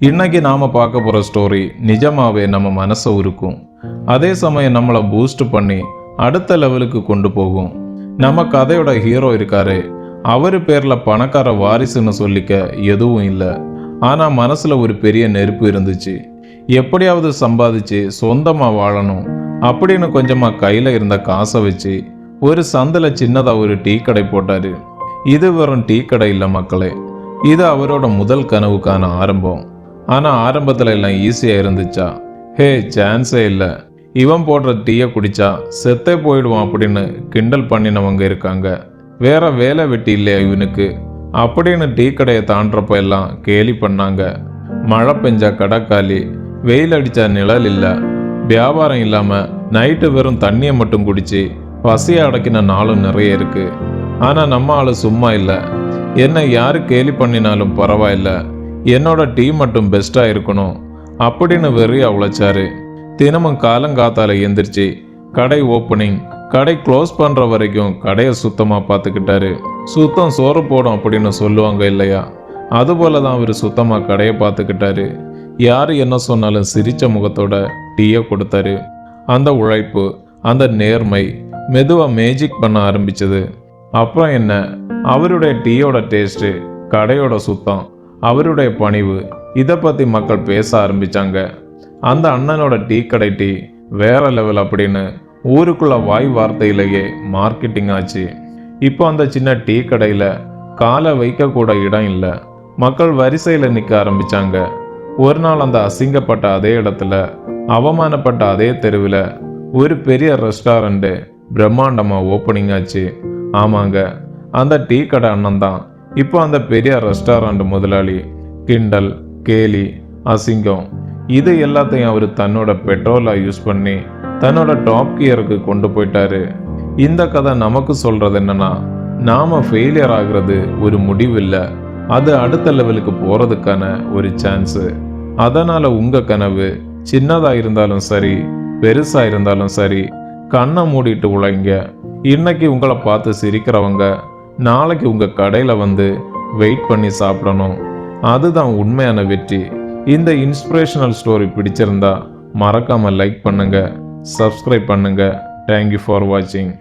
இன்னைக்கு நாம் பார்க்க போகிற ஸ்டோரி நிஜமாகவே நம்ம மனசை உருக்கும். அதே சமயம் நம்மளை பூஸ்ட் பண்ணி அடுத்த லெவலுக்கு கொண்டு போகும். நம்ம கதையோட ஹீரோ இருக்காரு. அவர் பேரில் பணக்கார வாரிசுன்னு சொல்லிக்க எதுவும் இல்லை. ஆனால் மனசில் ஒரு பெரிய நெருப்பு இருந்துச்சு. எப்படியாவது சம்பாதிச்சு சொந்தமாக வாழணும் அப்படின்னு கொஞ்சமாக கையில் இருந்த காசை வச்சு ஒரு சந்தில் சின்னதாக ஒரு டீ கடை போட்டார். இது வெறும் டீ கடை இல்லை மக்களே. இது அவரோட முதல் கனவுக்கான ஆரம்பம். ஆனால் ஆரம்பத்தில் எல்லாம் ஈஸியாக இருந்துச்சா? ஹே சான்ஸே இல்லை. இவன் போடுற டீயை குடிச்சா செத்தே போயிடுவான் அப்படின்னு கிண்டல் பண்ணினவங்க இருக்காங்க. வேற வேலை வெட்டி இல்லையா இவனுக்கு? அப்படின்னு டீ கடையை தாண்டப்ப எல்லாம் கேலி பண்ணாங்க. மழை பெஞ்சா கடக்காலி வெயில் அடித்தா நிழல் இல்லை. வியாபாரம் இல்லாமல் நைட்டு வெறும் தண்ணியை மட்டும் குடித்து பசியை அடக்கின நாளும் நிறைய இருக்குது ஆனால் நம்ம ஆள் சும்மா இல்லை. என்ன யார் கேலி பண்ணினாலும் பரவாயில்ல. என்னோட டீ மட்டும் பெஸ்ட்டாக இருக்கணும் அப்படின்னு வெறி உழைச்சாரு தினமும் காலங்காத்தால எந்திரிச்சு கடை ஓப்பனிங் கடை க்ளோஸ் பண்ணுற வரைக்கும் கடையை சுத்தமாக பார்த்துக்கிட்டாரு சுத்தம் சோறு போடும் அப்படின்னு சொல்லுவாங்க இல்லையா? அதுபோல தான் அவர் சுத்தமாக கடையை பார்த்துக்கிட்டாரு யார் என்ன சொன்னாலும் சிரித்த முகத்தோட டீயை கொடுத்தாரு. அந்த உழைப்பு அந்த நேர்மை மெதுவாக மேஜிக் பண்ண ஆரம்பிச்சது. அப்புறம் என்ன? அவருடைய டீயோட டேஸ்ட்டு கடையோட சுத்தம் அவருடைய பணிவு. இதை பற்றி மக்கள் பேச ஆரம்பிச்சாங்க. அந்த அண்ணனோட டீ கடை டீ வேற லெவல் அப்படின்னு ஊருக்குள்ள வாய் வார்த்தையிலேயே மார்க்கெட்டிங் ஆச்சு. இப்போ அந்த சின்ன டீ கடையில் காலை வைக்கக்கூட இடம் இல்லை. மக்கள் வரிசையில் நிற்க ஆரம்பிச்சாங்க. ஒரு நாள் அந்த அசிங்கப்பட்ட அதே இடத்துல அவமானப்பட்ட அதே தெருவில் ஒரு பெரிய ரெஸ்டாரண்ட்டு பிரம்மாண்டமாக ஓப்பனிங் ஆச்சு. ஆமாங்க அந்த டீ கடை அண்ணன் தான் இப்போ அந்த பெரிய ரெஸ்டாரண்ட் முதலாளி கிண்டல் கேலி அசிங்கம் இது எல்லாத்தையும் அவர் தன்னோட பெட்ரோலாக யூஸ் பண்ணி தன்னோட டாப் கியருக்கு கொண்டு போயிட்டாரு. இந்த கதை நமக்கு சொல்றது என்னன்னா நாம ஃபெயிலியர் ஆகிறது ஒரு முடிவு இல்லை அது அடுத்த லெவலுக்கு போறதுக்கான ஒரு சான்ஸு அதனால உங்க கனவு சின்னதாக இருந்தாலும் சரி பெருசா இருந்தாலும் சரி கண்ணை மூடிட்டு உழைங்க. இன்னைக்கு உங்களை பார்த்து சிரிக்கிறவங்க நாளைக்கு உங்கள் கடையில் வந்து வெயிட் பண்ணி சாப்பிடணும். அதுதான் உண்மையான வெற்றி. இந்த இன்ஸ்பிரேஷனல் ஸ்டோரி பிடிச்சிருந்தா மறக்காமல் லைக் பண்ணுங்கள் சப்ஸ்கிரைப் பண்ணுங்கள் தேங்க்யூ ஃபார் வாட்சிங்